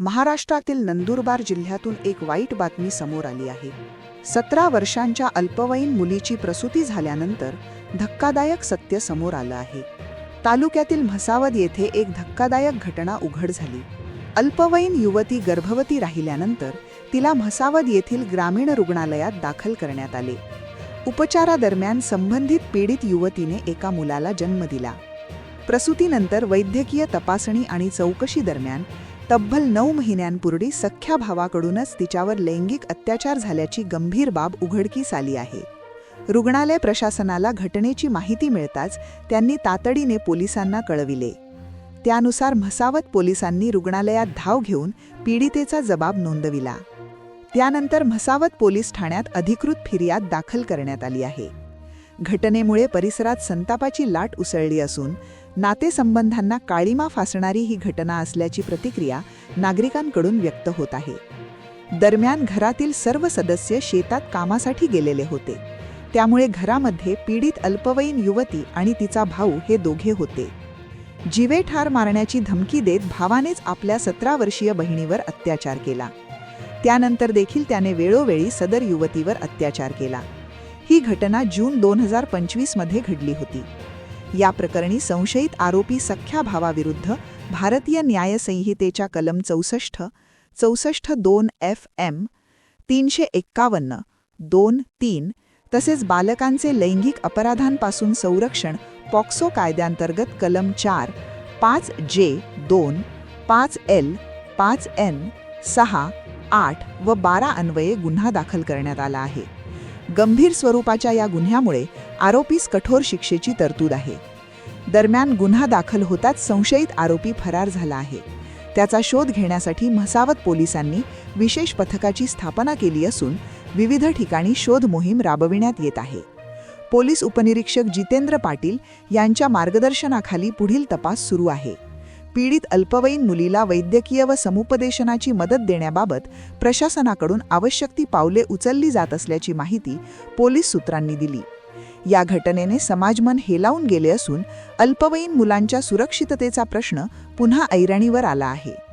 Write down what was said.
महाराष्ट्रातील नंदुरबार जिल्ह्यातून एक वाईट बातमी समोर आली आहे. सतरा वर्षांच्या अल्पवयीन मुलीची प्रसूती झाल्यानंतर धक्कादायक सत्य समोर आलं आहे. तालुक्यातील म्हसावद येथे एक धक्कादायक घटना उघड झाली. अल्पवयीन युवती गर्भवती राहिल्यानंतर तिला म्हसावद येथील ग्रामीण रुग्णालयात दाखल करण्यात आले. उपचारादरम्यान संबंधित पीडित युवतीने एका मुलाला जन्म दिला. प्रसूतीनंतर वैद्यकीय तपासणी आणि चौकशी दरम्यान तब्बल नऊ महिन्यांपूर्वी सख्ख्या भावाकडूनच तिच्यावर लैंगिक अत्याचार झाल्याची गंभीर बाब उघडकीस आली आहे. रुग्णालय प्रशासनाला घटनेची माहिती मिळताच त्यांनी तातडीने पोलिसांना कळविले. त्यानुसार म्हसावत पोलिसांनी रुग्णालयात धाव घेऊन पीडितेचा जबाब नोंदविला. त्यानंतर म्हसावत पोलीस ठाण्यात अधिकृत फिर्याद दाखल करण्यात आली आहे. घटनेमुळे परिसरात संतापाची लाट उसळली असून नातेसंबंधांना काळीमा फासणारी ही घटना असल्याची प्रतिक्रिया नागरिकांकडून व्यक्त होत आहे. दरम्यान घरातील सर्व सदस्य शेतात कामासाठी गेलेले होते. त्यामुळे घरामध्ये पीडित अल्पवयीन युवती आणि तिचा भाऊ हे दोघे होते. जीवे ठार मारण्याची धमकी देत भावानेच आपल्या सतरा वर्षीय बहिणीवर अत्याचार केला. त्यानंतर देखील त्याने वेळोवेळी सदर युवतीवर अत्याचार केला. ही घटना जून दोन हजार पंचवीसमध्ये घडली होती. या प्रकरणी संशयित आरोपी सख्ख्या भावाविरुद्ध भारतीय न्यायसंहितेच्या कलम चौसष्ट चौसष्ट दोन एफ एम तीनशे एक्कावन्न दोन तीन तसेच बालकांचे लैंगिक अपराधांपासून संरक्षण पॉक्सो कायद्यांतर्गत कलम चार पाच जे दोन पाच एल पाच एन सहा आठ व बारा अन्वये गुन्हा दाखल करण्यात आला आहे. गंभीर स्वरूपाच्या या गुन्ह्यामुळे आरोपीस कठोर शिक्षेची तरतूद आहे. दरम्यान गुन्हा दाखल होताच संशयित आरोपी फरार झाला आहे. त्याचा शोध घेण्यासाठी म्हसावत पोलिसांनी विशेष पथकाची स्थापना केली असून विविध ठिकाणी शोध मोहीम राबविण्यात येत आहे. पोलीस उपनिरीक्षक जितेंद्र पाटील यांच्या मार्गदर्शनाखाली पुढील तपास सुरू आहे. पीडित अल्पवयीन मुलीला वैद्यकीय व समुपदेशनाची मदत देण्याबाबत प्रशासनाकडून आवश्यक ती पावले उचलली जात असल्याची माहिती पोलीस सूत्रांनी दिली. या घटनेने समाजमन हेलावून गेले असून अल्पवयीन मुलांच्या सुरक्षिततेचा प्रश्न पुन्हा ऐरणीवर आला आहे.